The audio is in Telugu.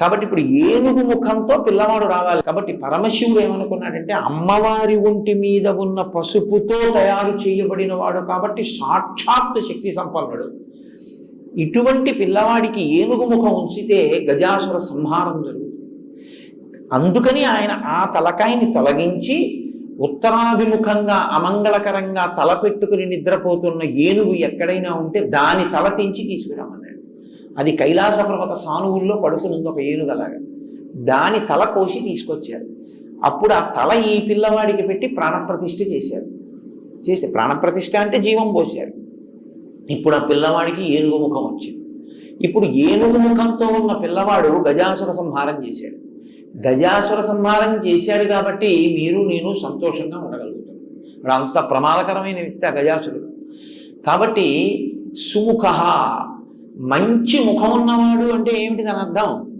కాబట్టి ఇప్పుడు ఏనుగు ముఖంతో పిల్లవాడు రావాలి. కాబట్టి పరమశివుడు ఏమనుకున్నాడంటే అమ్మవారి ఒంటి మీద ఉన్న పసుపుతో తయారు చేయబడిన వాడు కాబట్టి సాక్షాత్ శక్తి సంపన్నుడు. ఇటువంటి పిల్లవాడికి ఏనుగు ముఖం ఉంచితే గజాసుర సంహారం జరుగుతుంది. అందుకని ఆయన ఆ తలకాయని తొలగించి ఉత్తరాభిముఖంగా అమంగళకరంగా తల పెట్టుకుని నిద్రపోతున్న ఏనుగు ఎక్కడైనా ఉంటే దాని తల తెంచి తీసుకురామన్నాడు అది కైలాస పర్వత సానువుల్లో పడుకునుంది ఒక ఏనుగలాగా దాని తల కోసి తీసుకొచ్చారు. అప్పుడు ఆ తల ఈ పిల్లవాడికి పెట్టి ప్రాణప్రతిష్ఠ చేశారు. చేస్తే ప్రాణప్రతిష్ఠ అంటే జీవం పోశారు. ఇప్పుడు ఆ పిల్లవాడికి ఏనుగు ముఖం వచ్చింది. ఇప్పుడు ఏనుగు ముఖంతో ఉన్న పిల్లవాడు గజాసుర సంహారం చేశాడు. గజాసుర సంహారం చేశాడు కాబట్టి మీరు నేను సంతోషంగా ఉండగలుగుతాం. అంత ప్రమాదకరమైన వ్యక్తి ఆ గజాసురుడు. కాబట్టి సుముఖ మంచి ముఖం ఉన్నవాడు అంటే ఏమిటి దాని అర్థం?